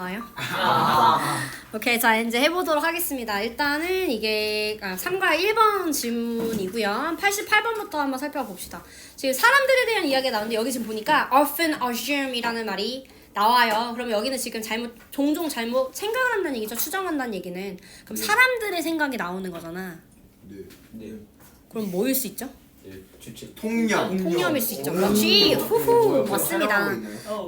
아요? 오케이, 자 이제 해보도록 하겠습니다. 일단은 이게 아, 3과 1번 질문이고요. 88번부터 한번 살펴봅시다. 지금 사람들에 대한 이야기가 나오는데 여기 지금 보니까 often assume이라는 말이 나와요. 그럼 여기는 지금 잘못 종종 잘못 생각을 한다는 얘기죠. 추정한다는 얘기는 그럼 사람들의 생각이 나오는 거잖아. 네. 네. 그럼 뭐일 수 있죠? 통념. 통념일 수 있죠. 어, 그렇지. 뭐, 후후 뭐, 맞습니다.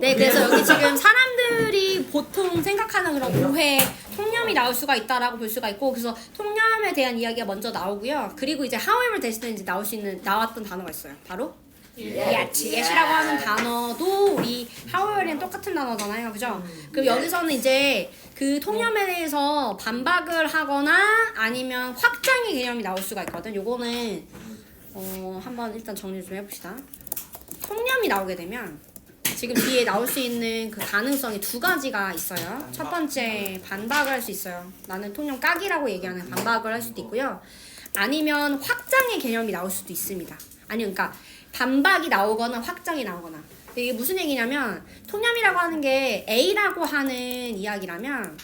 네, 그래서 여기 지금 사람들이 보통 생각하는 그런 오해, 통념이 나올 수가 있다라고 볼 수가 있고, 그래서 통념에 대한 이야기가 먼저 나오고요. 그리고 이제 however 대신에 이제 나올 수 있는 나왔던 단어가 있어요. 바로 yet, yet이라고 하는 단어도 우리 however이랑 똑같은 단어잖아요, 그죠? 그럼 여기서는 이제 그 통념에 대해서 반박을 하거나 아니면 확장의 개념이 나올 수가 있거든. 요거는 어 한번 일단 정리 좀 해봅시다. 통념이 나오게 되면 지금 뒤에 나올 수 있는 그 가능성이 두 가지가 있어요. 첫 번째 반박을 할 수 있어요. 나는 통념 까기라고 얘기하는 반박을 할 수도 있고요. 아니면 확장의 개념이 나올 수도 있습니다. 아니 그러니까 반박이 나오거나 확장이 나오거나. 이게 무슨 얘기냐면 통념이라고 하는 게 A라고 하는 이야기라면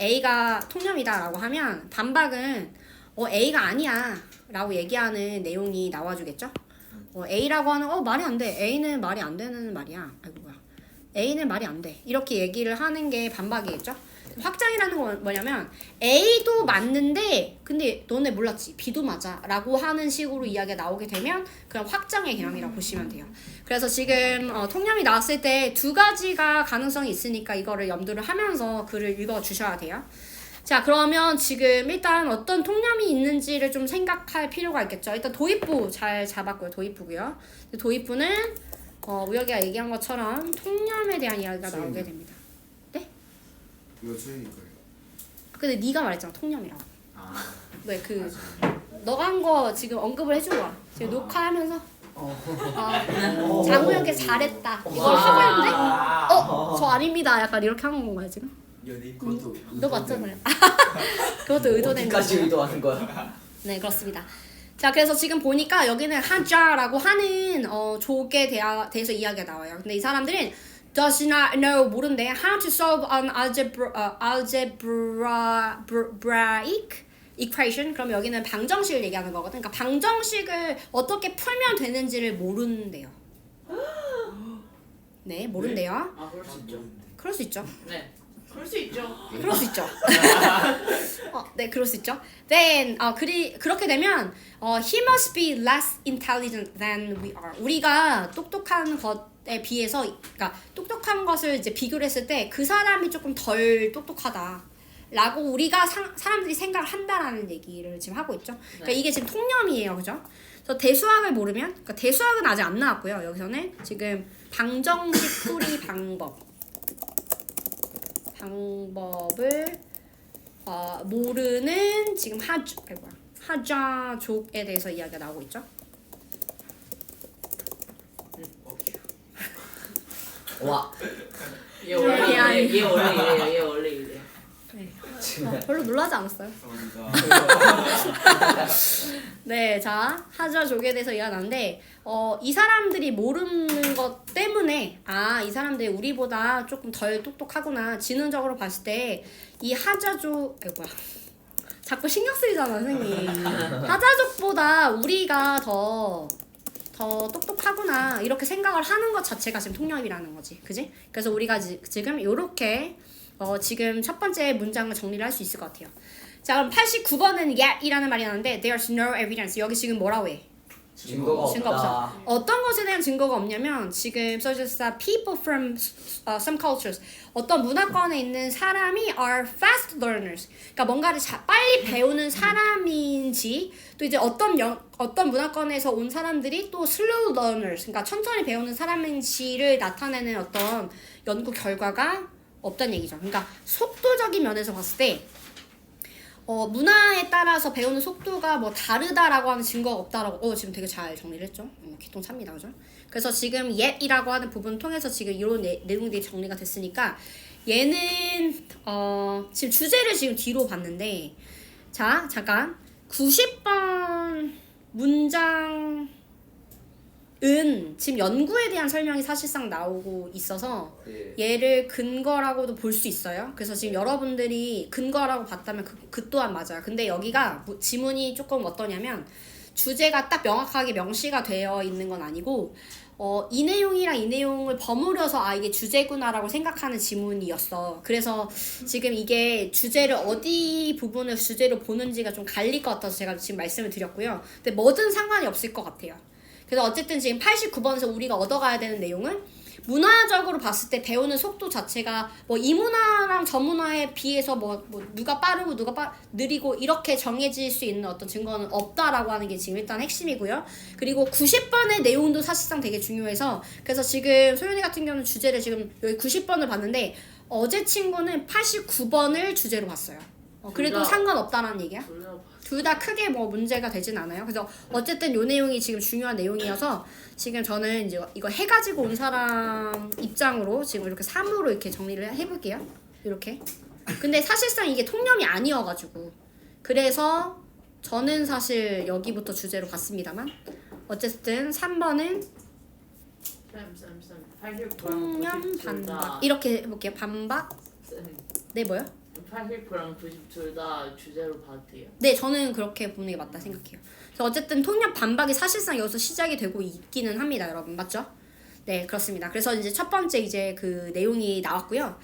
A가 통념이다라고 하면 반박은 어 A가 아니야 라고 얘기하는 내용이 나와주겠죠. 어, A라고 하는 어 말이 안 돼. A는 말이 안 되는 말이야. 아이고 뭐야. A는 말이 안 돼. 이렇게 얘기를 하는 게 반박이겠죠. 확장이라는 건 뭐냐면 A도 맞는데 근데 너네 몰랐지 B도 맞아 라고 하는 식으로 이야기가 나오게 되면 그냥 확장의 개념이라고 보시면 돼요. 그래서 지금 어, 통념이 나왔을 때 두 가지가 가능성이 있으니까 이거를 염두를 하면서 글을 읽어 주셔야 돼요. 자 그러면 지금 일단 어떤 통념이 있는지를 좀 생각할 필요가 있겠죠. 일단 도입부 잘 잡았고요. 도입부고요. 도입부는 어, 우혁이가 얘기한 것처럼 통념에 대한 이야기가 나오게 됩니다. 이거 수행이니까요. 근데 네가 말했잖아 통념이라고. 아. 왜그 너가 한 거 지금 언급을 해준 거야. 지금 녹화하면서. 어, 장우혁이 잘했다. 이걸 하고 있는데 어? 저 아닙니다. 약간 이렇게 한 건가요 지금? 연예인 그것도. 너 맞잖아요. 그것도 의도된 어디까지 거죠. 의도하는 거야? 네 그렇습니다. 자 그래서 지금 보니까 여기는 하자라고 하는 어, 족에 대하, 대해서 이야기가 나와요. 근데 이 사람들은 does not know 모른대 how to solve an algebra, uh, algebraic equation 그럼 여기는 방정식을 얘기하는 거거든. 그러니까 방정식을 어떻게 풀면 되는지를 모른대요. 네 모른대요. 아 그럴 수 있죠. 그럴 수 있죠. 네. 그럴 수 있죠. 그럴 수 있죠. 어, 네, 그럴 수 있죠. Then, 어, 그리, 그렇게 되면 어, he must be less intelligent than we are. 우리가 똑똑한 것에 비해서, 그러니까 똑똑한 것을 이제 비교를 했을 때 그 사람이 조금 덜 똑똑하다. 라고 우리가 사, 사람들이 생각을 한다라는 얘기를 지금 하고 있죠. 그러니까 네. 이게 지금 통념이에요, 그죠? 그래서 대수학을 모르면, 그러니까 대수학은 아직 안 나왔고요. 여기서는 지금 방정식 풀이 방법. 방법을 어, 모르는 지금 하주 아이고, 하자족에 대해서 이야기가 나오고 있죠. 와. 얘 원래. 얘 원래. 얘 원래. 어, 별로 놀라지 않았어요. 네, 자 하자족에 대해서 이야기가 나는데 어, 이 사람들이 모르는 것 때문에 아 이 사람들이 우리보다 조금 덜 똑똑하구나. 지능적으로 봤을 때 이 하자족 아이고 뭐야. 자꾸 신경 쓰이잖아 선생님. 하자족보다 우리가 더더 똑똑하구나. 이렇게 생각을 하는 것 자체가 지금 통념이라는 거지. 그지? 그래서 우리가 지, 지금 요렇게 어, 지금 첫 번째 문장을 정리를 할 수 있을 것 같아요 자 그럼 89번은 yet이라는 말이 나는데 there's no evidence 여기 지금 뭐라고 해 증거가. 증거 없어. 어떤 것에 대한 증거가 없냐면 지금 써졌어 people from uh, some cultures 어떤 문화권에 있는 사람이 are fast learners. 그러니까 뭔가를 자, 빨리 배우는 사람인지 또 이제 어떤 영, 어떤 문화권에서 온 사람들이 또 slow learners. 그러니까 천천히 배우는 사람인지를 나타내는 어떤 연구 결과가 없다는 얘기죠. 그러니까 속도적인 면에서 봤을 때 어, 문화에 따라서 배우는 속도가 뭐 다르다라고 하는 증거가 없다라고 어 지금 되게 잘 정리를 했죠. 어, 기통 찹니다, 그죠? 그래서 지금 yet이라고 하는 부분 통해서 지금 이런 내, 내용들이 정리가 됐으니까 얘는 어 지금 주제를 지금 뒤로 봤는데 자 잠깐 90번 문장에 은 지금 연구에 대한 설명이 사실상 나오고 있어서 예. 얘를 근거라고도 볼 수 있어요. 그래서 지금 여러분들이 근거라고 봤다면 그, 그 또한 맞아요. 근데 여기가 무- 지문이 조금 어떠냐면 주제가 딱 명확하게 명시가 되어 있는 건 아니고 어, 이 내용이랑 이 내용을 버무려서 아 이게 주제구나라고 생각하는 지문이었어. 그래서 지금 이게 주제를 어디 부분을 주제로 보는지가 좀 갈릴 것 같아서 제가 지금 말씀을 드렸고요. 근데 뭐든 상관이 없을 것 같아요. 그래서 어쨌든 지금 89번에서 우리가 얻어가야 되는 내용은 문화적으로 봤을 때 배우는 속도 자체가 뭐 이 문화랑 저 문화에 비해서 뭐, 뭐 누가 빠르고 누가 빠, 느리고 이렇게 정해질 수 있는 어떤 증거는 없다라고 하는 게 지금 일단 핵심이고요. 그리고 90번의 내용도 사실상 되게 중요해서 그래서 지금 소연이 같은 경우는 주제를 지금 여기 90번을 봤는데 어제 친구는 89번을 주제로 봤어요. 어, 그래도 둘 다. 상관없다라는 얘기야. 둘다 둘 다 크게 뭐 문제가 되진 않아요. 그래서 어쨌든 요 내용이 지금 중요한 내용이어서 지금 저는 이제 이거 해가지고 온 사람 입장으로 지금 이렇게 3으로 이렇게 정리를 해볼게요. 이렇게. 근데 사실상 이게 통념이 아니어가지고 그래서 저는 사실 여기부터 주제로 갔습니다만 어쨌든 3번은 쌤쌤쌤 80%랑 통념 90둘 반박 다. 이렇게 해볼게요. 반박 쌤 네 뭐요? 80%랑 90둘다 주제로 봐도 돼요. 네, 저는 그렇게 보는 게 맞다 생각해요. 그래서 어쨌든 통념 반박이 사실상 여기서 시작이 되고 있기는 합니다, 여러분. 맞죠? 네, 그렇습니다. 그래서 이제 첫 번째 이제 그 내용이 나왔고요.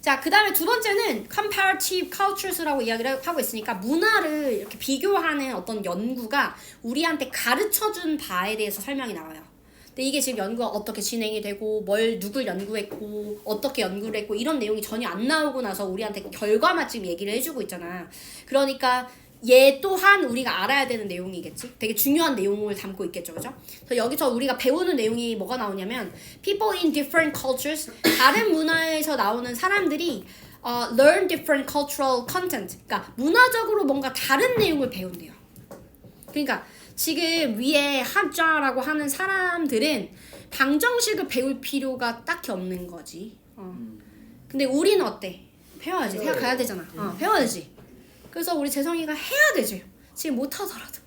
자, 그 다음에 두 번째는 comparative cultures라고 이야기를 하고 있으니까 문화를 이렇게 비교하는 어떤 연구가 우리한테 가르쳐 준 바에 대해서 설명이 나와요. 근데 이게 지금 연구가 어떻게 진행이 되고 뭘 누굴 연구했고 어떻게 연구를 했고 이런 내용이 전혀 안 나오고 나서 우리한테 결과만 지금 얘기를 해주고 있잖아. 그러니까 얘 또한 우리가 알아야 되는 내용이겠지. 되게 중요한 내용을 담고 있겠죠, 그죠? 그래서 여기서 우리가 배우는 내용이 뭐가 나오냐면 people in different cultures 다른 문화에서 나오는 사람들이 어, learn different cultural content. 그러니까 문화적으로 뭔가 다른 내용을 배운대요. 그러니까 지금 위에 한자라고 하는 사람들은 방정식을 배울 필요가 딱히 없는 거지. 어. 근데 우리는 어때? 배워야지. 생각해야 되잖아. 어, 배워야 되지. 그래서 우리 재성이가 해야 되지. 지금 못 하더라도.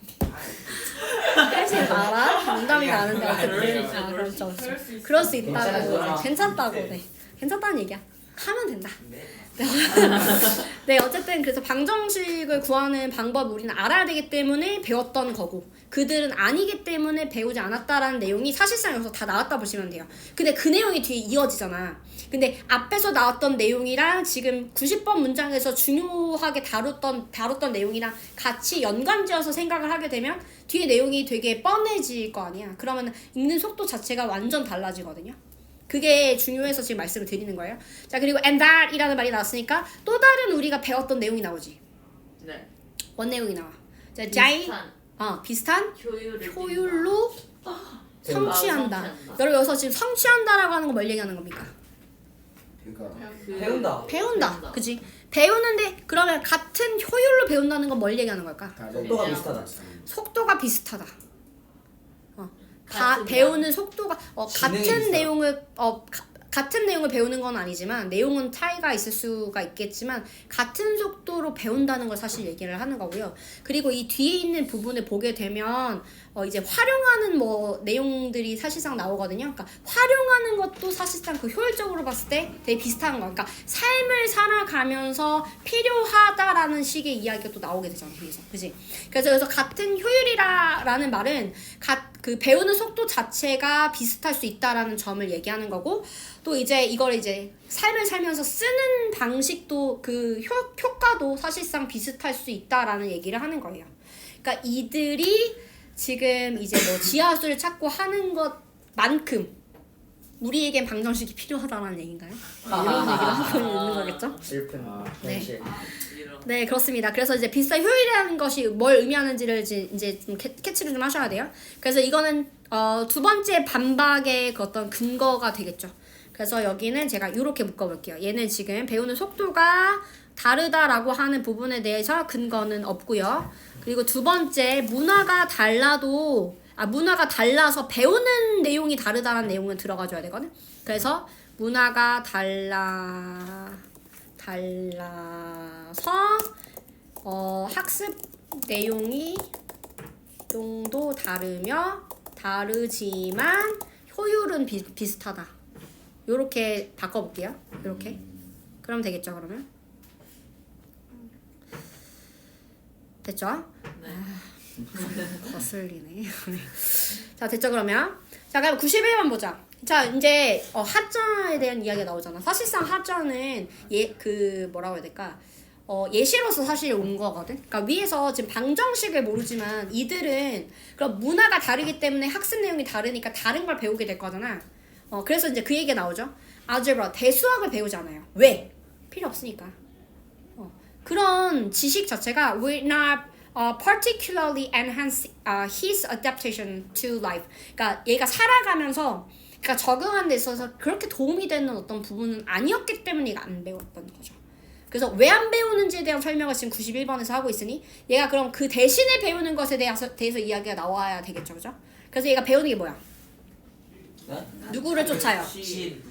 하지 마라. 농담이 나는데 어쨌든. 아, 그렇죠. 그렇죠. 그럴 수 있다고. 괜찮아. 괜찮다고. 네. 괜찮다는 얘기야. 하면 된다. 네. 네, 어쨌든 그래서 방정식을 구하는 방법 우리는 알아야 되기 때문에 배웠던 거고 그들은 아니기 때문에 배우지 않았다라는 내용이 사실상 여기서 다 나왔다 보시면 돼요. 근데 그 내용이 뒤에 이어지잖아. 근데 앞에서 나왔던 내용이랑 지금 90번 문장에서 중요하게 다뤘던 다뤘던 내용이랑 같이 연관지어서 생각을 하게 되면 뒤에 내용이 되게 뻔해질 거 아니야. 그러면 읽는 속도 자체가 완전 달라지거든요. 그게 중요해서 지금 말씀을 드리는 거예요. 자 그리고 and that이라는 말이 나왔으니까 또 다른 우리가 배웠던 내용이 나오지. 네. 원 내용이 나와. 자 자이 비슷한 어 비슷한 효율을 효율로 성취한다. 성취한다. 여러분 여기서 지금 성취한다라고 하는 건뭘 얘기하는 겁니까? 그러니까 그- 배운다. 배운다. 배운다. 그지? 배우는데 그러면 같은 효율로 배운다는 건 뭘 얘기하는 걸까? 다른 속도가 비슷하다. 속도가 비슷하다. 어, 가, 배우는 속도가 어, 같은 비슷하다. 내용을 어 가- 같은 내용을 배우는 건 아니지만 내용은 차이가 있을 수가 있겠지만 같은 속도로 배운다는 걸 사실 얘기를 하는 거고요. 그리고 이 뒤에 있는 부분을 보게 되면 어 이제 활용하는 뭐 내용들이 사실상 나오거든요. 그러니까 활용하는 것도 사실상 그 효율적으로 봤을 때 되게 비슷한 거. 그러니까 삶을 살아가면서 필요하다라는 식의 이야기가 또 나오게 되잖아. 뒤에서. 그지? 그래서 여기서 같은 효율이라라는 말은 가, 그 배우는 속도 자체가 비슷할 수 있다라는 점을 얘기하는 거고 또 이제 이걸 이제 삶을 살면서 쓰는 방식도 그 효, 효과도 사실상 비슷할 수 있다라는 얘기를 하는 거예요. 그러니까 이들이 지금 이제 뭐 지하수를 찾고 하는 것만큼 우리에겐 방정식이 필요하다라는 얘기인가요? 네, 이런 얘기를 하고 있는 거겠죠? 슬픈 아. 네. 현실. 네, 그렇습니다. 그래서 이제 비슷한 효율이라는 것이 뭘 의미하는지를 이제, 이제 좀 캐, 캐치를 좀 하셔야 돼요. 그래서 이거는 어, 두 번째 반박의 그 어떤 근거가 되겠죠. 그래서 여기는 제가 이렇게 묶어볼게요. 얘는 지금 배우는 속도가 다르다라고 하는 부분에 대해서 근거는 없고요. 그리고 두 번째 문화가 달라도 아 문화가 달라서 배우는 내용이 다르다라는 내용은 들어가줘야 되거든. 그래서 문화가 달라 달라서 어, 학습 내용이 정도 다르며 다르지만 효율은 비, 비슷하다. 요렇게 바꿔볼게요. 요렇게. 그럼 되겠죠, 그러면? 됐죠? 네. 거슬리네. 자, 됐죠, 그러면? 자, 그럼 91번 보자. 자, 이제 어, 하자에 대한 이야기가 나오잖아. 사실상 하자는 예, 그 뭐라고 해야 될까? 어, 예시로서 사실 온 거거든. 그러니까 위에서 지금 방정식을 모르지만 이들은 그럼 문화가 다르기 때문에 학습 내용이 다르니까 다른 걸 배우게 될 거잖아. 어, 그래서 이제 그 얘기가 나오죠. 알gebra 대수학을 배우잖아요. 왜? 필요 없으니까. 어, 그런 지식 자체가 will not uh, particularly enhance uh, his adaptation to life. 그러니까 얘가 살아가면서 그러니까 적응하는 데 있어서 그렇게 도움이 되는 어떤 부분은 아니었기 때문에 얘가 안 배웠던 거죠. 그래서 왜 안 배우는지에 대한 설명을 지금 91번에서 하고 있으니 얘가 그럼 그 대신에 배우는 것에 대해서, 대해서 이야기가 나와야 되겠죠. 그죠? 그래서 얘가 배우는 게 뭐야? 네? 누구를 쫓아요? 신.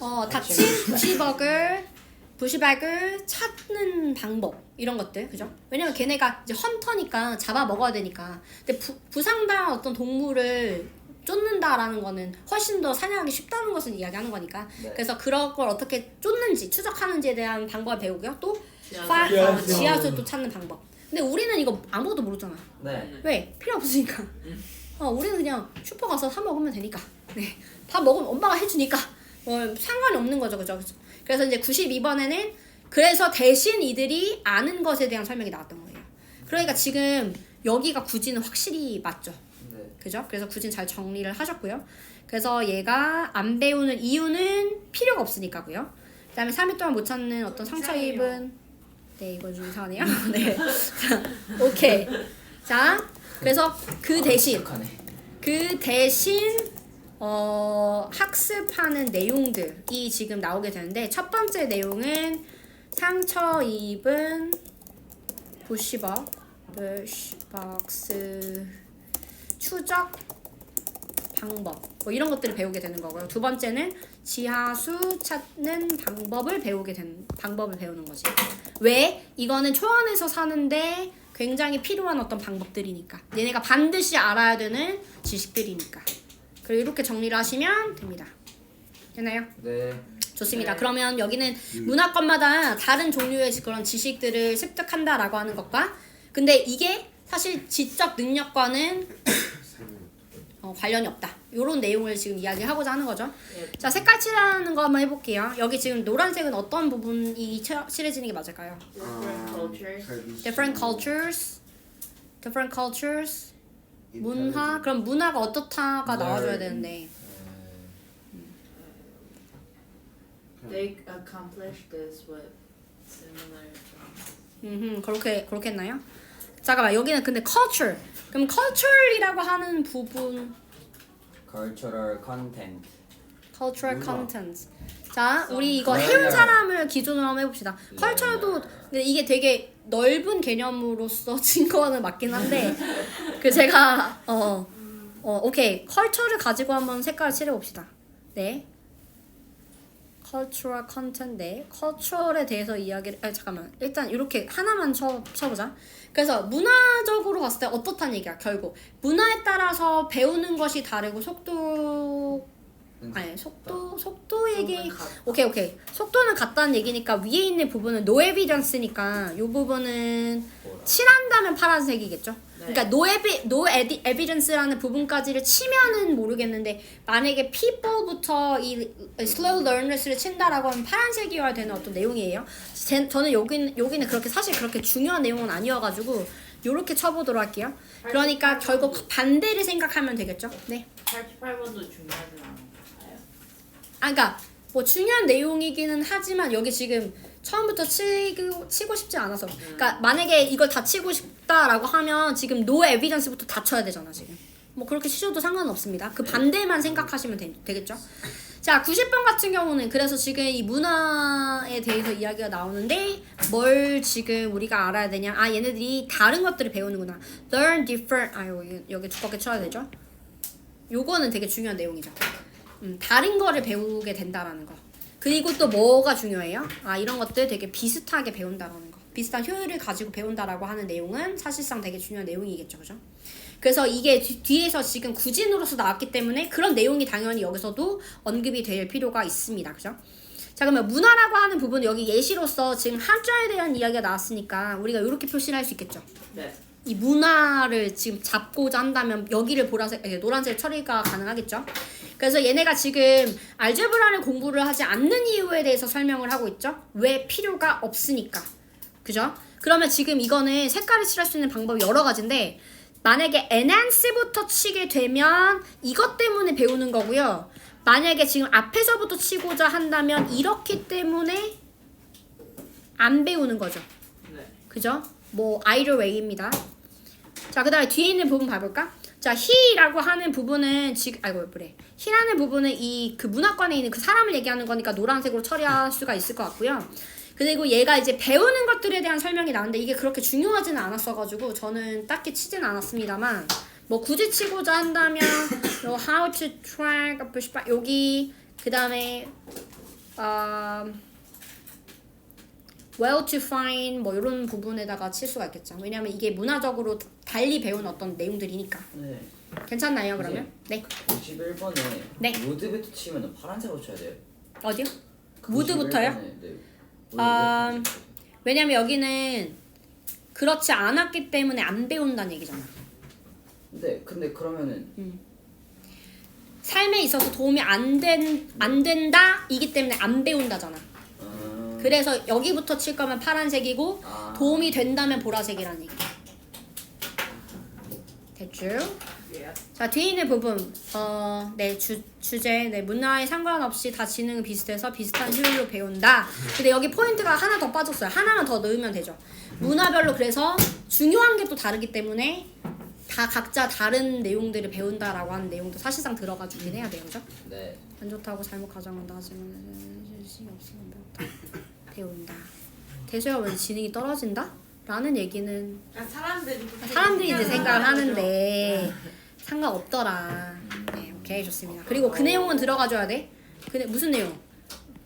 어, 닥친 부시벅을 부시박을 찾는 방법 이런 것들 그죠? 왜냐면 걔네가 이제 헌터니까 잡아 먹어야 되니까 근데 부, 부상당한 어떤 동물을 쫓는다라는 거는 훨씬 더 사냥하기 쉽다는 것을 이야기하는 거니까 네. 그래서 그런 걸 어떻게 쫓는지 추적하는지에 대한 방법을 배우고요 또 지하수. 파, 어, 지하수. 지하수 또 찾는 방법 근데 우리는 이거 아무것도 모르잖아 네. 왜? 필요 없으니까. 어, 우리는 그냥 슈퍼 가서 사 먹으면 되니까. 네. 밥 먹으면 엄마가 해주니까. 어, 상관이 없는 거죠, 그죠? 그죠? 그래서 이제 92번에는 그래서 대신 이들이 아는 것에 대한 설명이 나왔던 거예요. 그러니까 지금 여기가 구지는 확실히 맞죠. 네. 그죠? 그래서 구진 잘 정리를 하셨고요. 그래서 얘가 안 배우는 이유는 필요가 없으니까고요. 그다음에 3일 동안 못 찾는 어떤 상처 입은 네 이거 좀 이상하네요. 네. 자, 오케이. 자, 그래서 그 대신 익숙하네. 그 대신 어, 학습하는 내용들이 지금 나오게 되는데 첫 번째 내용은 상처 입은 부시벅, 부시벅스 추적 방법 뭐 이런 것들을 배우게 되는 거고요. 두 번째는 지하수 찾는 방법을 배우게 되는 방법을 배우는 거지. 왜? 이거는 초안에서 사는데 굉장히 필요한 어떤 방법들이니까. 얘네가 반드시 알아야 되는 지식들이니까. 그리고 이렇게 정리를 하시면 됩니다. 되나요? 네. 좋습니다. 네. 그러면 여기는 문화권마다 다른 종류의 그런 지식들을 습득한다라고 하는 것과 근데 이게 사실 지적 능력과는 어, 관련이 없다. 이런 내용을 지금 이야기하고자 하는 거죠. 예. 자, 색깔 칠하는 거 한번 해볼게요. 여기 지금 노란색은 어떤 부분이 칠- 칠해지는 게 맞을까요? Different cultures. Different cultures, different cultures, 문화. 그럼 문화가 어떻다가 네. 나와줘야 되는데. They accomplish this with similar. 음, 그렇게 그렇게 했나요? 잠깐만 여기는 근데 culture. 그럼 culture이라고 하는 부분 cultural content. cultural 문화. content. 자, 우리 이거 네. 해운 사람을 기준으로 한번 해봅시다. culture도 근데 이게 되게 넓은 개념으로서 증거는 맞긴 한데 그 제가 어, 어 오케이 culture를 가지고 한번 색깔을 칠해봅시다. 네. content 네 culture에 대해서 이야기를 아 잠깐만 일단 이렇게 하나만 쳐 쳐보자. 그래서 문화적으로 봤을 때 어떻다는 얘기야 결국 문화에 따라서 배우는 것이 다르고 속도 아니 속도 속도 얘기 오케이 오케이 속도는 같다는 얘기니까 위에 있는 부분은 evidence니까 이 부분은? 칠한다면 파란색이겠죠. 네. 그러니까 no, evi, no edi- evidence라는 부분까지를 치면은 모르겠는데 만약에 people부터 이 slow learners를 친다라고 하면 파란색이어야 되는 어떤 내용이에요. 제, 저는 여기는 여기는 그렇게 사실 그렇게 중요한 내용은 아니어가지고 요렇게 쳐보도록 할게요. 그러니까 결국 반대를 생각하면 되겠죠. 네. 88번도 중요하지 않아요. 아, 그러니까 뭐 중요한 내용이기는 하지만 여기 지금 처음부터 치고 치고 싶지 않아서. 그러니까 만약에 이걸 다 치고 싶다라고 하면 지금 no evidence부터 다 쳐야 되잖아 지금. 뭐 그렇게 치셔도 상관은 없습니다. 그 반대만 생각하시면 되, 되겠죠. 자, 90번 같은 경우는 그래서 지금 이 문화에 대해서 이야기가 나오는데 뭘 지금 우리가 알아야 되냐? 아, 얘네들이 다른 것들을 배우는구나. learn different. 아, 여기 여기 두껍게 쳐야 되죠. 요거는 되게 중요한 내용이죠. 음, 다른 거를 배우게 된다라는 거. 그리고 또 뭐가 중요해요? 아 이런 것들 되게 비슷하게 배운다라는 거. 비슷한 효율을 가지고 배운다라고 하는 내용은 사실상 되게 중요한 내용이겠죠, 그죠? 그래서 이게 뒤- 뒤에서 지금 구진으로서 나왔기 때문에 그런 내용이 당연히 여기서도 언급이 될 필요가 있습니다. 그죠? 자 그러면 문화라고 하는 부분 여기 예시로서 지금 한자에 대한 이야기가 나왔으니까 우리가 이렇게 표시를 할 수 있겠죠. 네. 이 문화를 지금 잡고자 한다면 여기를 보라색, 아니, 노란색 처리가 가능하겠죠. 그래서 얘네가 지금 알제브라를 공부를 하지 않는 이유에 대해서 설명을 하고 있죠. 왜 필요가 없으니까. 그죠? 그러면 지금 이거는 색깔을 칠할 수 있는 방법이 여러 가지인데 만약에 enhance부터 치게 되면 이것 때문에 배우는 거고요. 만약에 지금 앞에서부터 치고자 한다면 이렇기 때문에 안 배우는 거죠. 네. 그죠? 뭐 either way입니다. 자, 그 다음에 뒤에 있는 부분 봐볼까? 자, he라고 하는 부분은 지금 아이고 그래. he라는 부분은 이 그 문학관에 있는 그 사람을 얘기하는 거니까 노란색으로 처리할 수가 있을 것 같고요. 그리고 얘가 이제 배우는 것들에 대한 설명이 나오는데 이게 그렇게 중요하지는 않았어가지고 저는 딱히 치진 않았습니다만 뭐 굳이 치고자 한다면 요 how to track 여기 그 다음에 어, well to find 뭐 이런 부분에다가 칠 수가 있겠죠. 왜냐하면 이게 문화적으로 달리 배운 어떤 내용들이니까. 네. 괜찮나요 그러면? 네. 91번에 네. 무드부터 치면 파란색으로 쳐야 돼요. 어디요? 무드부터요? 91번에, 네. 아, 왜냐면 여기는 그렇지 않았기 때문에 안 배운다는 얘기잖아. 근데 근데 그러면은 삶에 있어서 도움이 안, 된, 안 된다 이기 때문에 안 배운다잖아. 음, 그래서 여기부터 칠 거면 파란색이고 아. 도움이 된다면 보라색이라는 얘기. 됐죠? 예. 자 뒤에 있는 부분 어, 네 주, 주제 네 문화에 상관없이 다 지능은 비슷해서 비슷한 효율로 배운다 근데 여기 포인트가 하나 더 빠졌어요 하나만 더 넣으면 되죠 문화별로 그래서 중요한 게 또 다르기 때문에 다 각자 다른 내용들을 배운다라고 하는 내용도 사실상 들어가 주긴 해야 돼요 그죠? 네. 안 좋다고 잘못 가정한다 하지만 실시 없으면 배운다 배운다 대수야 왜 지능이 떨어진다? 라는 얘기는 아, 사람들이 사람들이 이제 생각을 하는데 상관없더라. 네, 오케이 좋습니다. 그리고 그 내용은 들어가줘야 돼. 그 내- 무슨 내용?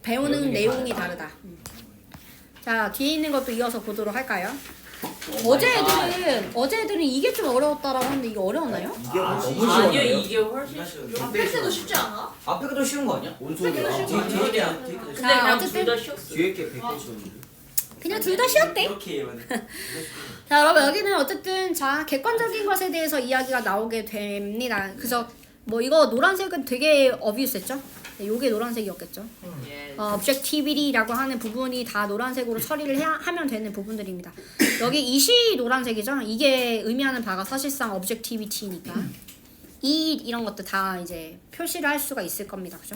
배우는 내용이 다르다. 다르다. 음. 자 뒤에 있는 것도 이어서 보도록 할까요? 오 어제 갓. 애들은 어제 애들은 이게 좀 어려웠다라고 하는데 이게 어려웠나요? 이게 훨씬 너무 쉬워요. 아니요 이게 훨씬 쉬워. 앞에 때도 쉽지 않아? 앞에가 더 쉬운 거 아니야? 뭔 소리야? 뒤에 뒤에 그냥 근데 그냥 어쨌든- 둘다 쉬웠어. 뒤에 게 100개 줬는데. 그냥 둘 다 쉬웠대. 이렇게 하면 자 여러분 여기는 어쨌든 자 객관적인 것에 대해서 이야기가 나오게 됩니다. 그래서 뭐 이거 노란색은 되게 어비우스했죠? 네, 요게 노란색이었겠죠? 예. 어, objectivity라고 하는 부분이 다 노란색으로 처리를 해야, 하면 되는 부분들입니다. 여기 이시 노란색이죠? 이게 의미하는 바가 사실상 objectivity니까 이 이런 것들 다 이제 표시를 할 수가 있을 겁니다. 그죠?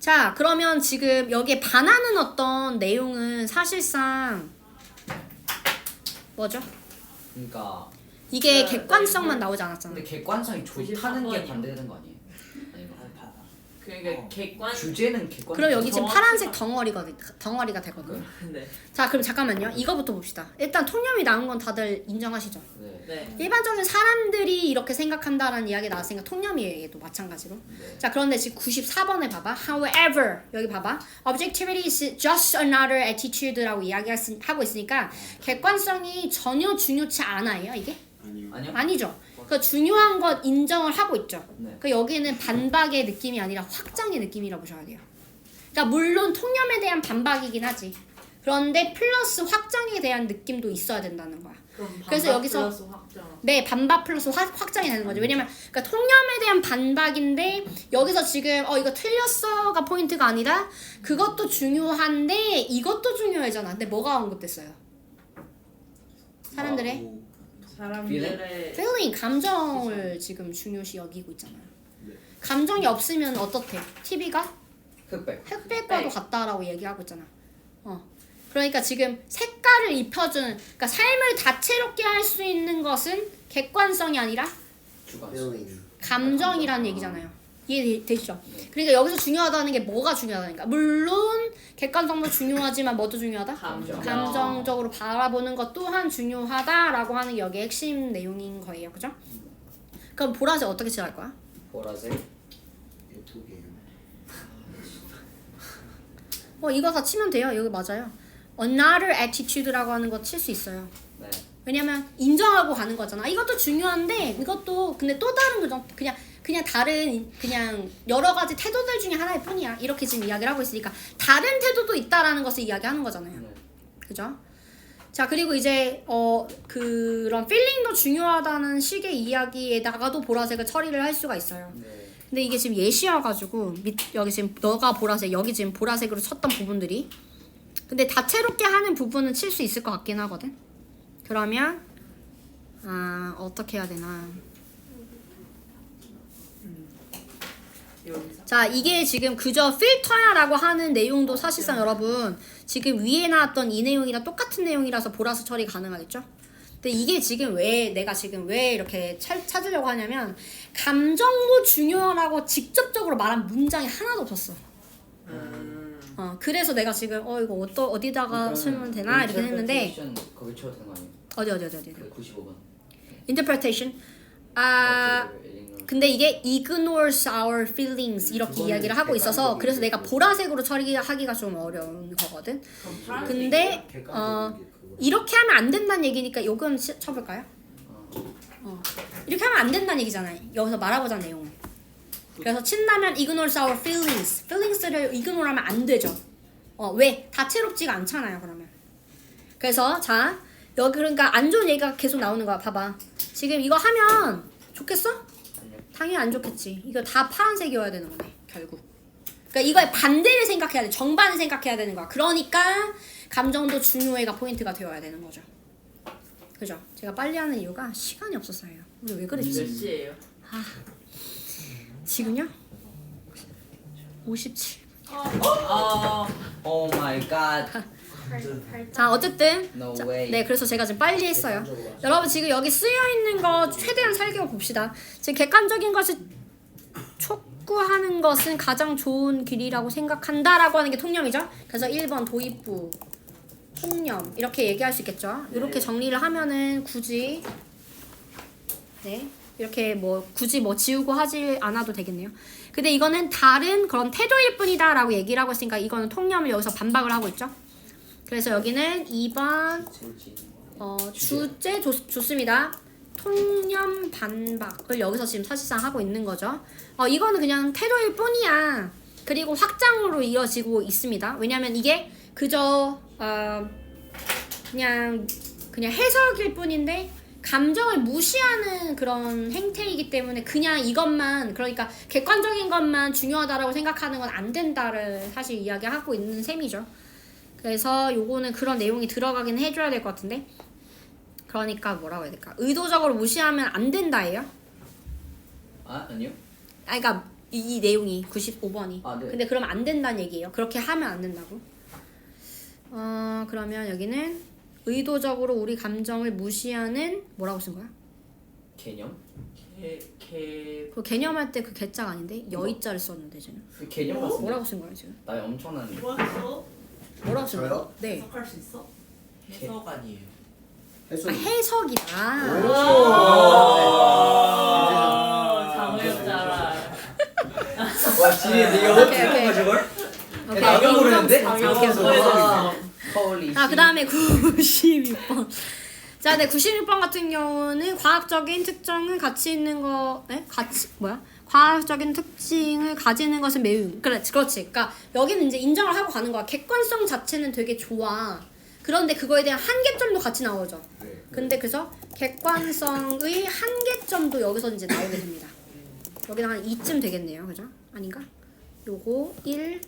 자, 그러면 지금 여기에 반하는 어떤 내용은 사실상 뭐죠? 그러니까 이게 네, 객관성만 네, 나오지 않았잖아. 근데 객관성이 좋다는 게 93번이요. 반대되는 거 아니에요? 그러니까 객관. 주제는 객관. 그럼 여기 지금 파란색 봐. 덩어리가 덩어리가 되거든. 네. 자, 그럼 잠깐만요. 이거부터 봅시다. 일단 통념이 나온 건 다들 인정하시죠? 네. 네. 일반적인 사람들이 이렇게 생각한다라는 이야기 나왔으니까 통념이에요. 마찬가지로. 네. 자, 그런데 지금 94번에 봐봐. However, 여기 봐봐. Objectivity is just another attitude라고 이야기하고 있으니까 객관성이 전혀 중요치 않아요, 이게? 아니요. 아니 요? 아니죠. 그 중요한 것 인정을 하고 있죠. 네. 그 여기는 반박의 느낌이 아니라 확장의 느낌이라고 보셔야 돼요. 그러니까 물론 통념에 대한 반박이긴 하지. 그런데 플러스 확장에 대한 느낌도 있어야 된다는 거야. 그럼 그래서 여기서- 플러스 확장. 네, 반박 플러스 확, 확장이 되는 거죠. 왜냐면 그러니까 통념에 대한 반박인데 여기서 지금 어 이거 틀렸어가 포인트가 아니라 그것도 중요한데 이것도 중요하잖아. 근데 뭐가 언급됐어요? 사람들의 사람들의 feeling 감정을 지금 중요시 여기고 있잖아요. 네. 감정이 없으면 어떻대? TV가 흑백. 흑백과도 같다라고 얘기하고 있잖아. 어. 그러니까 지금 색깔을 입혀주는, 그러니까 삶을 다채롭게 할 수 있는 것은 객관성이 아니라 주관성. 감정이라는 얘기잖아요. 이해되시죠? 네. 그러니까 여기서 중요하다는 게 뭐가 중요하다니까. 물론 객관성도 중요하지만 뭐도 중요하다? 감정. 감정적으로 바라보는 것 또한 중요하다라고 하는 여기 핵심 내용인 거예요. 그죠? 그럼 보라색 어떻게 칠할 거야? 보라색. 두 개요. 어 이거 다 치면 돼요. 여기 맞아요. Another attitude라고 하는 거 칠 수 있어요. 네. 왜냐면 인정하고 가는 거잖아. 이것도 중요한데 이것도 근데 또 다른 거죠. 그냥 그냥 다른 그냥 여러 가지 태도들 중에 하나일 뿐이야. 이렇게 지금 이야기를 하고 있으니까 다른 태도도 있다라는 것을 이야기하는 거잖아요. 네. 그죠? 자 그리고 이제 어 그런 필링도 중요하다는 식의 이야기에다가도 보라색을 처리를 할 수가 있어요. 네. 근데 이게 지금 예시여가지고 밑 여기 지금 너가 보라색 여기 지금 보라색으로 쳤던 부분들이 근데 다채롭게 하는 부분은 칠 수 있을 것 같긴 하거든. 그러면 아 어떻게 해야 되나? 여기서. 자 이게 지금 그저 필터야라고 하는 내용도 사실상 여러분 지금 위에 나왔던 이 내용이랑 똑같은 내용이라서 보라색 처리 가능하겠죠? 근데 이게 지금 왜 내가 지금 왜 이렇게 찾, 찾으려고 하냐면 감정도 중요하라고 직접적으로 말한 문장이 하나도 없었어. 음. 어 그래서 내가 지금 어 이거 어떠, 어디다가 그러면 쓰면 되나 이렇게 했는데 거기 쳐도 되는 거 아니에요? 어디 어디 어디 어디 그 95번. interpretation 아 근데 이게 ignores our feelings 이렇게 이야기를 하고 있어서. 그래서 내가 보라색으로 처리하기가 좀 어려운 거거든. 근데 어 이렇게 하면 안 된다는 얘기니까 요건 치- 쳐볼까요? 어. 이렇게 하면 안 된다는 얘기잖아요. 여기서 말하고자 하는 내용은. 그래서 친다면 ignores our feelings. feelings를 ignore하면 안 되죠. 어, 왜? 다채롭지가 않잖아요, 그러면. 그래서 자, 여기 그러니까 안 좋은 얘기가 계속 나오는 거야. 봐봐. 지금 이거 하면 좋겠어? 당연히 안 좋겠지. 이거 다 파란색이어야 되는 거네, 결국. 그러니까 이거의 반대를 생각해야 돼. 정반을 생각해야 되는 거야. 그러니까 감정도 중요해가 포인트가 되어야 되는 거죠. 그죠? 제가 빨리 하는 이유가 시간이 없었어요. 우리 왜 몇 그랬지? 시에요? 지금요? 57. 아. 오 마이 갓. 자, 어쨌든 No 자, way. 네, 그래서 제가 지금 빨리 했어요. 여러분 지금 여기 쓰여 있는 거 최대한 살겨 봅시다. 지금 객관적인 것을 촉구하는 것은 가장 좋은 길이라고 생각한다라고 하는 게 통념이죠. 그래서 1번 도입부 통념 이렇게 얘기할 수 있겠죠. 이렇게 정리를 하면은 굳이 네 이렇게 뭐 굳이 뭐 지우고 하지 않아도 되겠네요. 근데 이거는 다른 그런 태도일 뿐이다라고 얘기를 하고 있으니까 이거는 통념을 여기서 반박을 하고 있죠. 그래서 여기는 2번 솔직히. 어, 주제 좋, 좋습니다. 통념 반박을 여기서 지금 사실상 하고 있는 거죠. 어, 이거는 그냥 태도일 뿐이야. 그리고 확장으로 이어지고 있습니다. 왜냐면 이게 그저 어, 그냥 그냥 해석일 뿐인데 감정을 무시하는 그런 행태이기 때문에 그냥 이것만 그러니까 객관적인 것만 중요하다라고 생각하는 건 안 된다를 사실 이야기하고 있는 셈이죠. 그래서 요거는 그런 내용이 들어가긴 해줘야 될 것 같은데? 그러니까 뭐라고 해야 될까? 의도적으로 무시하면 안 된다예요? 아 아니요. 아 그러니까 이, 이 내용이 95번이. 아, 네. 근데 그러면 안 된다는 얘기예요? 그렇게 하면 안 된다고? 어 그러면 여기는 의도적으로 우리 감정을 무시하는 뭐라고 쓴 거야? 개념? 개 개. 그 개념할 때 그 개자가 아닌데? 여의자를 썼는데 지금 그 개념 맞습니다. 뭐라고 쓴 거야 지금? 나의 엄청난 뭐였어? 뭐라고 거야 저요? 네 해석할 수 있어? 해석 아니에요. 해수 아, 해석이다 아, 장우였잖아. 와 지리 네가 오케이, 어떻게 오케이. 한 저걸? 오케이. 나도 모르는데? 오케이, 오케이. 허울리. 자, 그 다음에 96번. 자, 네, 96번 같은 경우는 과학적인 특정은 가치 있는 거, 네? 가치, 뭐야? 과학적인 특징을 가지는 것은 매우, 그래, 그렇지. 그러니까 여기는 이제 인정을 하고 가는 거야. 객관성 자체는 되게 좋아. 그런데 그거에 대한 한계점도 같이 나오죠. 네. 근데 그래서 객관성의 한계점도 여기서 이제 나오게 됩니다. 여기는 한 2쯤 되겠네요. 그죠? 아닌가? 요거 1,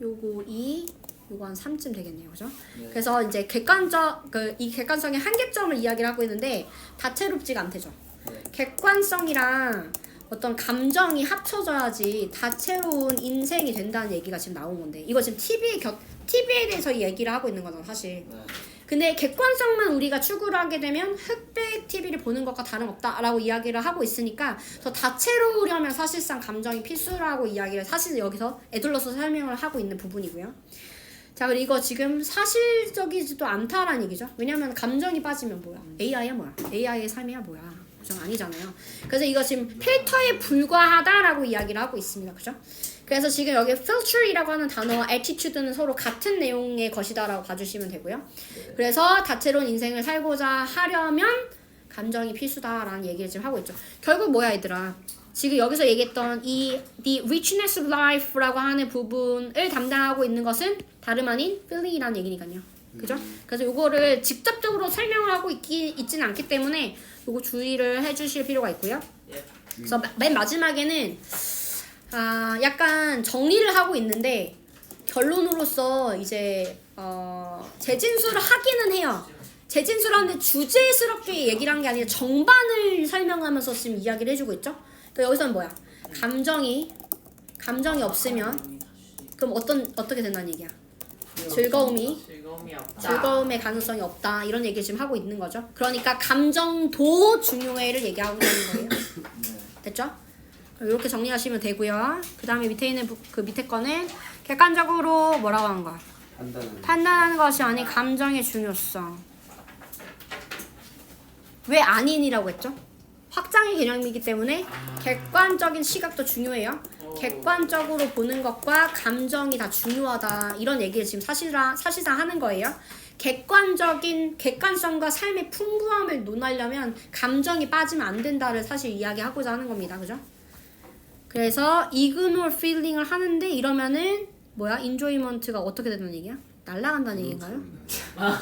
요거 2, 요거 한 3쯤 되겠네요. 그죠? 네. 그래서 이제 객관적 그 이 객관성의 한계점을 이야기를 하고 있는데 다채롭지가 않대죠. 네. 객관성이랑 어떤 감정이 합쳐져야지 다채로운 인생이 된다는 얘기가 지금 나온 건데 이거 지금 TV에 겨, TV에 대해서 얘기를 하고 있는 거잖아 사실. 네. 근데 객관성만 우리가 추구를 하게 되면 흑백 TV를 보는 것과 다름없다라고 이야기를 하고 있으니까 더 다채로우려면 사실상 감정이 필수라고 이야기를 사실 여기서 애둘러서 설명을 하고 있는 부분이고요. 자 그리고 이거 지금 사실적이지도 않다라는 얘기죠. 왜냐면 감정이 빠지면 뭐야? AI야 뭐야? AI의 삶이야 뭐야? 그죠? 아니잖아요. 그래서 이거 지금 필터에 불과하다라고 이야기를 하고 있습니다. 그죠? 그래서 지금 여기 filter이라고 하는 단어와 attitude는 서로 같은 내용의 것이다라고 봐주시면 되고요. 그래서 다채로운 인생을 살고자 하려면 감정이 필수다라는 얘기를 지금 하고 있죠. 결국 뭐야 얘들아? 지금 여기서 얘기했던 이 the richness of life라고 하는 부분을 담당하고 있는 것은 다름 아닌 feeling이라는 얘기니까요. 그죠? 그래서 요거를 직접적으로 설명을 하고 있기 있지는 않기 때문에 요거 주의를 해주실 필요가 있고요. 예. 그래서 마- 맨 마지막에는 아 약간 정리를 하고 있는데 결론으로서 이제 어 재진수를 하기는 해요. 재진수를 하는데 주제스럽게 얘기를 한 게 아니라 정반을 설명하면서 지금 이야기를 해주고 있죠. 그러니까 여기서는 뭐야? 감정이 감정이 없으면 그럼 어떤 어떻게 된다는 얘기야? 즐거움이 즐거움이 없다. 즐거움의 가능성이 없다 이런 얘기를 지금 하고 있는 거죠. 그러니까 감정도 중요해를 얘기하고 있는 거예요. 됐죠? 이렇게 정리하시면 되고요. 그 다음에 밑에 있는 부- 그 밑에 거는 객관적으로 뭐라고 하는 거야? 판단은 판단하는 것이 아닌 감정의 중요성. 왜 아닌이라고 했죠? 확장의 개념이기 때문에 객관적인 시각도 중요해요. 객관적으로 보는 것과 감정이 다 중요하다 이런 얘기를 지금 사실상 사실상 하는 거예요. 객관적인 객관성과 삶의 풍부함을 논하려면 감정이 빠지면 안 된다를 사실 이야기하고자 하는 겁니다. 그죠? 그래서 ignore feeling을 하는데 이러면은 뭐야? enjoyment가 어떻게 된다는 얘기야? 날아간다는 얘기인가요?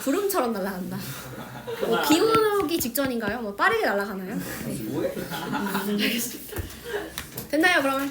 구름처럼 날아간다. 뭐 기온 오기 직전인가요? 뭐 빠르게 날아가나요? 뭐해? 됐나요 그러면?